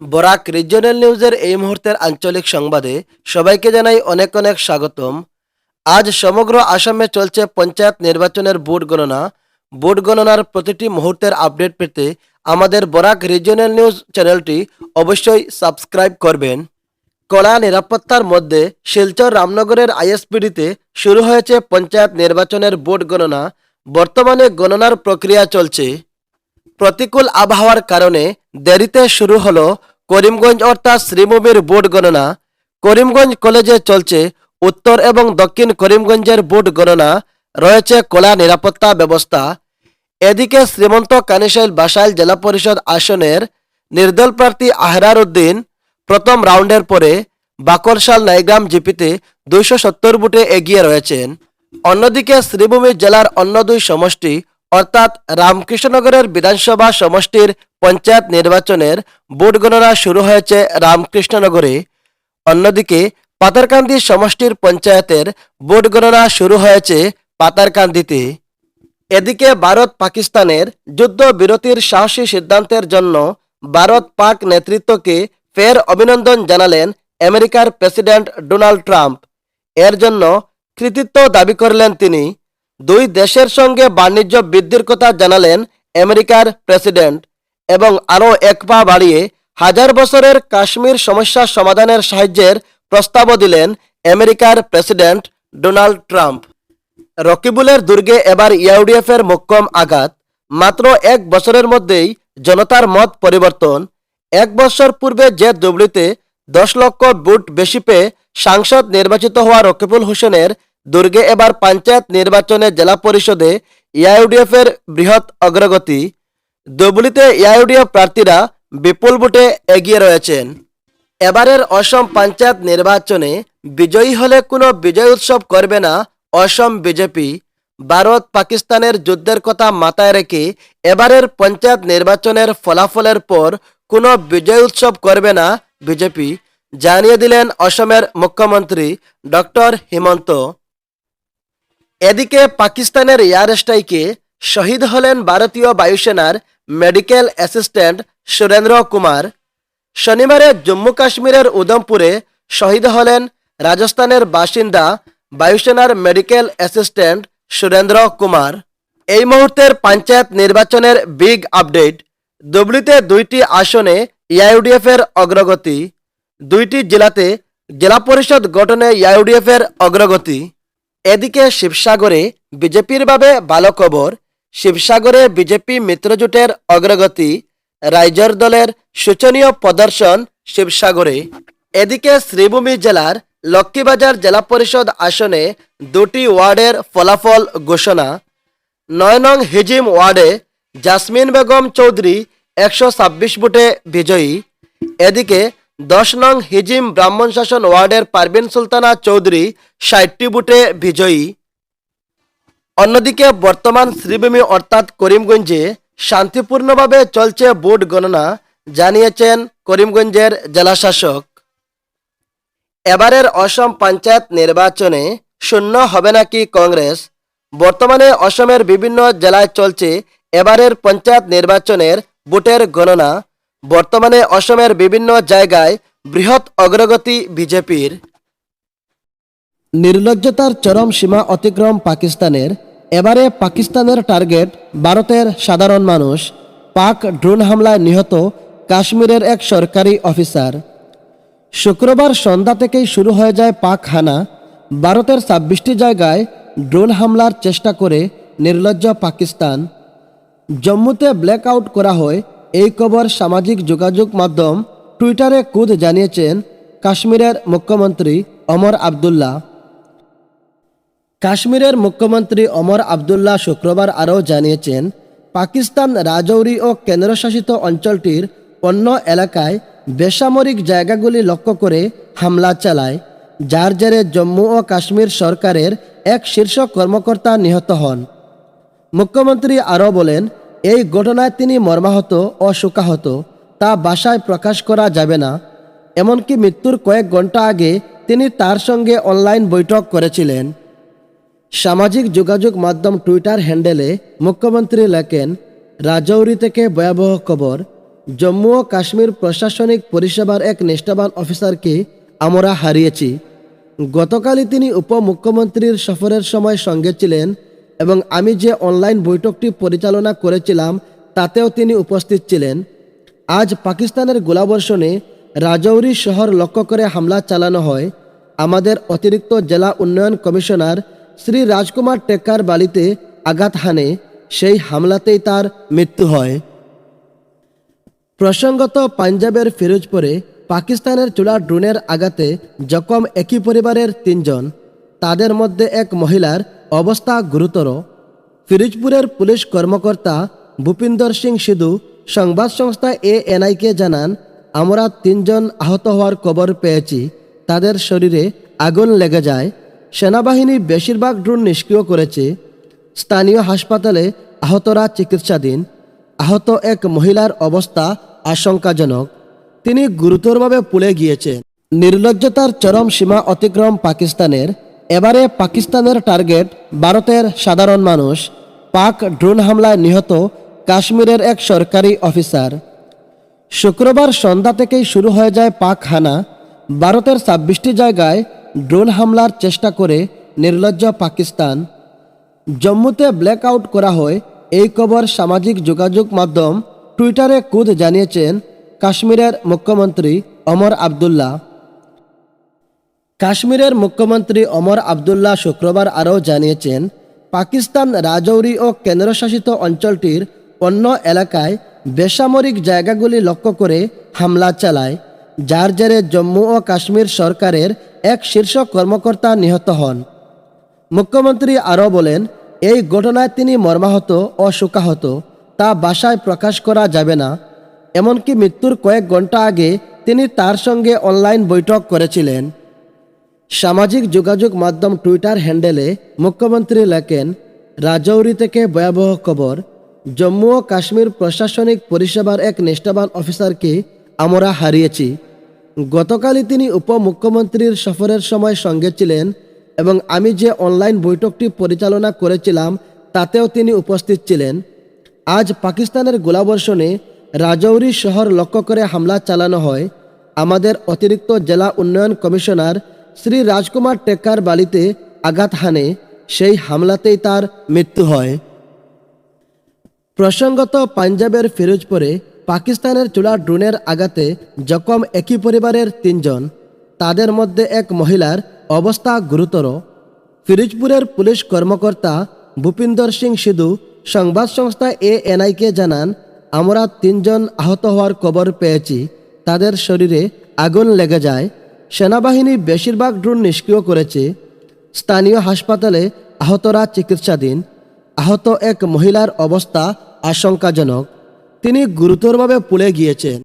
Barak regional নিউজের এই মুহূর্তের আঞ্চলিক সংবাদে সবাইকে জানাই অনেক অনেক স্বাগতম। আজ সমগ্র আসামে চলছে পঞ্চায়েত নির্বাচনের ভোট গণনা। ভোট গণনার প্রতিটি মুহূর্তের আপডেট পেতে আমাদের বরাক রিজিওনাল নিউজ চ্যানেলটি অবশ্যই সাবস্ক্রাইব করবেন। কড়া নিরাপত্তার মধ্যে শিলচর রামনগরের আইএসপিডিতে শুরু হয়েছে পঞ্চায়েত নির্বাচনের ভোট গণনা। বর্তমানে গণনার প্রক্রিয়া চলছে। প্রতিকূল আবহাওয়ার কারণে দেরিতে শুরু হলো করিমগঞ্জ অর্থাৎ শ্রীভূমির ভোট গণনা। করিমগঞ্জ কলেজে চলছে উত্তর এবং দক্ষিণ করিমগঞ্জের ভোট গণনা, রয়েছে কলা নিরাপত্তা ব্যবস্থা। এদিকে শ্রীমন্ত কানিশাইল বাসাইল জেলা পরিষদ আসনের নির্দল প্রার্থী আহরার উদ্দিন প্রথম রাউন্ডের পরে বাকরশাল নাইগ্রাম জিপিতে দুইশো সত্তর বুটে এগিয়ে রয়েছেন। অন্যদিকে শ্রীভূমি জেলার অন্য দুই সমষ্টি অর্থাৎ রামকৃষ্ণনগরের বিধানসভা সমষ্টির পঞ্চায়েত নির্বাচনের ভোট গণনা শুরু হয়েছে রামকৃষ্ণনগরে। অন্যদিকে, পাতারকান্দি সমষ্টির পঞ্চায়েতের ভোট গণনা শুরু হয়েছে পাতারকান্দিতে। এদিকে ভারত পাকিস্তানের যুদ্ধ বিরতির সাহসী সিদ্ধান্তের জন্য ভারত পাক নেতৃত্বকে ফের অভিনন্দন জানালেন আমেরিকার প্রেসিডেন্ট ডোনাল্ড ট্রাম্প। এর জন্য কৃতিত্ব দাবি করলেন তিনি। দুই দেশের সঙ্গে বাণিজ্য বৃদ্ধির কথা জানালেন আমেরিকার প্রেসিডেন্ট এবং আরও এক পা বাড়িয়ে হাজার বছরের কাশ্মীর সমস্যা সমাধানের সাহায্যের প্রস্তাবও দিলেন আমেরিকার প্রেসিডেন্ট ডোনাল্ড ট্রাম্প। রকিবুলের দুর্গে এবার ইউডিএফ এর মোক্ষম আঘাত। মাত্র এক বছরের মধ্যেই জনতার মত পরিবর্তন। এক বছর পূর্বে যে দুবলিতে দশ লক্ষ ভোট বেশি পেয়ে সাংসদ নির্বাচিত হওয়া রকিবুল হোসেনের দুর্গে এবার পঞ্চায়েত নির্বাচনে জেলা পরিষদে ইউডিএফ এর বৃহৎ অগ্রগতি। দুবলিতে ইউডিএফ প্রার্থীরা বিপুল ভোটে এগিয়ে রয়েছেন। এবারের অসম পঞ্চায়েত নির্বাচনে বিজয়ী হলে কোনো বিজয় উৎসব করবে না অসম বিজেপি। ভারত পাকিস্তানের যুদ্ধের কথা মাথায় রেখে এবারের পঞ্চায়েত নির্বাচনের ফলাফলের পর কোনো বিজয় উৎসব করবে না বিজেপি, জানিয়ে দিলেন অসমের মুখ্যমন্ত্রী ডক্টর হিমন্ত। এদিকে পাকিস্তানের এয়ার স্ট্রাইকে শহীদ হলেন ভারতীয় বায়ুসেনার মেডিকেল অ্যাসিস্ট্যান্ট সুরেন্দ্র কুমার। শনিবারে জম্মু কাশ্মীরের উধমপুরে শহীদ হলেন রাজস্থানের বাসিন্দা বায়ুসেনার মেডিকেল অ্যাসিস্ট্যান্ট সুরেন্দ্র কুমার। এই মুহূর্তের পঞ্চায়েত নির্বাচনের বিগ আপডেট। দুবলিতে দুইটি আসনে এর অগ্রগতি। দুইটি জেলাতে জেলা পরিষদ গঠনে এর অগ্রগতি। এদিকে শিবসাগরে বিজেপির ভাবে ভালো খবর শিবসাগরে বিজেপি মিত্রজোটের অগ্রগতি, রাইজর দলের শোচনীয় প্রদর্শন শিবসাগরে। এদিকে শ্রীভূমি জেলার লক্ষ্মীবাজার জেলা পরিষদ আসনে দুটি ওয়ার্ডের ফলাফল ঘোষণা। নয় নং হিজিম ওয়ার্ডে জাসমিন বেগম চৌধুরী একশো ছাব্বিশ বুটে বিজয়ী। এদিকে দশ নং হিজিম ব্রাহ্মণ শাসন ওয়ার্ডের পারভিন সুলতানা চৌধুরী ষাটটি বুটে বিজয়ী। অন্যদিকে বর্তমান শ্রীভূমি অর্থাৎ করিমগঞ্জে শান্তিপূর্ণভাবে চলছে ভোট গণনা, জানিয়েছেন করিমগঞ্জের জেলাশাসক। এবারের অসম পঞ্চায়েত নির্বাচনে শূন্য হবে নাকি কংগ্রেস? বর্তমানে অসমের বিভিন্ন জেলায় চলছে এবারের পঞ্চায়েত নির্বাচনের ভোটের গণনা। বর্তমানে অসমের বিভিন্ন জায়গায় বৃহৎ অগ্রগতি বিজেপির। নির্লজ্জতার চরম সীমা অতিক্রম পাকিস্তানের। এবারে পাকিস্তানের টার্গেট ভারতের সাধারণ মানুষ। পাক ড্রোন হামলায় নিহত কাশ্মীরের এক সরকারি অফিসার। শুক্রবার সন্ধ্যা থেকেই শুরু হয়ে যায় পাক হানা। ভারতের ছাব্বিশটি জায়গায় ড্রোন হামলার চেষ্টা করে নির্লজ্জ পাকিস্তান। জম্মুতে ব্ল্যাক আউট করা হয় এই খবর সামাজিক যোগাযোগ মাধ্যম টুইটারে কুদ জানিয়েছেন কাশ্মীরের মুখ্যমন্ত্রী অমর আবদুল্লাহ। কাশ্মীরের মুখ্যমন্ত্রী অমর আবদুল্লাহ শুক্রবার আরও জানিয়েছেন, পাকিস্তান রাজৌরি ও কেন্দ্রশাসিত অঞ্চলটির অন্য এলাকায় বেসামরিক জায়গাগুলি লক্ষ্য করে হামলা চালায়, যার জেরে জম্মু ও কাশ্মীর সরকারের এক শীর্ষ কর্মকর্তা নিহত হন। মুখ্যমন্ত্রী আরও বলেন এই ঘটনায় তিনি মর্মাহত ও শোকাহত তা বাসায় প্রকাশ করা যাবে না। এমনকি মৃত্যুর কয়েক ঘণ্টা আগে তিনি তার সঙ্গে অনলাইন বৈঠক করেছিলেন। সামাজিক যোগাযোগ মাধ্যম টুইটার হ্যান্ডেলে মুখ্যমন্ত্রী লেখেন, রাজৌরি থেকে ভয়াবহ খবর। জম্মু ও কাশ্মীর প্রশাসনিক পরিষেবার এক নিষ্ঠাবান অফিসারকে আমরা হারিয়েছি। গতকালই তিনি উপমুখ্যমন্ত্রীর সফরের সময় সঙ্গে ছিলেন এবং আমি যে অনলাইন বৈঠকটি পরিচালনা করেছিলাম, তাতেও তিনি উপস্থিত ছিলেন। আজ পাকিস্তানের গোলাবর্ষণে রাজৌরি শহর লক্ষ্য করে হামলা চালানো হয়। আমাদের অতিরিক্ত জেলা উন্নয়ন কমিশনার শ্রী রাজকুমার টেক্কার বাড়িতে আঘাত হানে, সেই হামলাতেই তার মৃত্যু হয়। প্রসঙ্গত পাঞ্জাবের ফিরোজপুরে পাকিস্তানের চূড়া ড্রোনের আঘাতে জখম একই পরিবারের তিনজন। তাদের মধ্যে এক মহিলার অবস্থা গুরুতর। ফিরোজপুরের পুলিশ কর্মকর্তা ভূপিন্দর সিং সিধু সংবাদ সংস্থা এএনআইকে জানান, আমরা তিনজন আহত হওয়ার খবর পেয়েছি। তাদের শরীরে আগুন লেগে যায়। সেনাবাহিনী বেশিরভাগ ড্রোন নিষ্ক্রিয় করেছে। স্থানীয় হাসপাতালে আহতরা চিকিৎসাধীন। আহত এক মহিলার অবস্থা আশঙ্কাজনক। তিনি গুরুতরভাবে পুলে গিয়েছেন। নির্লজ্জতার চরম সীমা অতিক্রম পাকিস্তানের এবারে পাকিস্তানের টার্গেট ভারতের সাধারণ মানুষ। পাক ড্রোন হামলায় নিহত কাশ্মীরের এক সরকারি অফিসার। শুক্রবার সন্ধ্যা থেকেই শুরু হয়ে যায় পাক হানা। ভারতের ছাব্বিশটি জায়গায় ড্রোন হামলার চেষ্টা করে নির্লজ্জ পাকিস্তান। জম্মুতে ব্ল্যাক আউট করা হয় এই খবর সামাজিক যোগাযোগ মাধ্যম টুইটারে কুদ জানিয়েছেন কাশ্মীরের মুখ্যমন্ত্রী অমর আবদুল্লাহ। কাশ্মীরের মুখ্যমন্ত্রী অমর আবদুল্লাহ শুক্রবার আরও জানিয়েছেন, পাকিস্তান রাজৌরি ও কেন্দ্রশাসিত অঞ্চলটির অন্য এলাকায় বেসামরিক জায়গাগুলি লক্ষ্য করে হামলা চালায়, যার জেরে জম্মু ও কাশ্মীর সরকারের এক শীর্ষ কর্মকর্তা নিহত হন। মুখ্যমন্ত্রী আরও বলেন, এই ঘটনায় তিনি মর্মাহত ও শোকাহত, তা বাসায় প্রকাশ করা যাবে না। এমনকি মৃত্যুর কয়েক ঘণ্টা আগে তিনি তার সঙ্গে অনলাইন বৈঠক করেছিলেন। সামাজিক যোগাযোগ মাধ্যম টুইটার হ্যান্ডেলে মুখ্যমন্ত্রী লেখেন, রাজৌরি থেকে ভয়াবহ খবর, জম্মু ও কাশ্মীর প্রশাসনিক পরিষেবার এক নিষ্ঠাবান অফিসারকে আমরা হারিয়েছি। গতকালই তিনি উপমুখ্যমন্ত্রীর সফরের সময় সঙ্গে ছিলেন এবং আমি যে অনলাইন বৈঠকটি পরিচালনা করেছিলাম, তাতেও তিনি উপস্থিত ছিলেন। আজ পাকিস্তানের গোলাবর্ষণে রাজৌরি শহর লক্ষ্য করে হামলা চালানো হয়। আমাদের অতিরিক্ত জেলা উন্নয়ন কমিশনার শ্রী রাজকুমার টেক্কার বালিতে আঘাত হানে, সেই হামলাতেই তার মৃত্যু হয়। প্রসঙ্গত পাঞ্জাবের ফিরোজপুরে পাকিস্তানের চূড়া ড্রোনের আঘাতে জখম একই পরিবারের তিনজন। তাদের মধ্যে এক মহিলার অবস্থা গুরুতর। ফিরোজপুরের পুলিশ কর্মকর্তা ভূপিন্দর সিং সিধু সংবাদ সংস্থা এএনআইকে জানান, আমরা তিনজন আহত হওয়ার খবর পেয়েছি। তাদের শরীরে আগুন লেগে যায়। সেনাবাহিনী বেশিরভাগ ড্রোন নিষ্ক্রিয় করেছে। স্থানীয় হাসপাতালে আহতরা চিকিৎসাধীন। আহত এক মহিলার অবস্থা আশঙ্কাজনক। তিনি গুরুতরভাবে পুলে গিয়েছেন।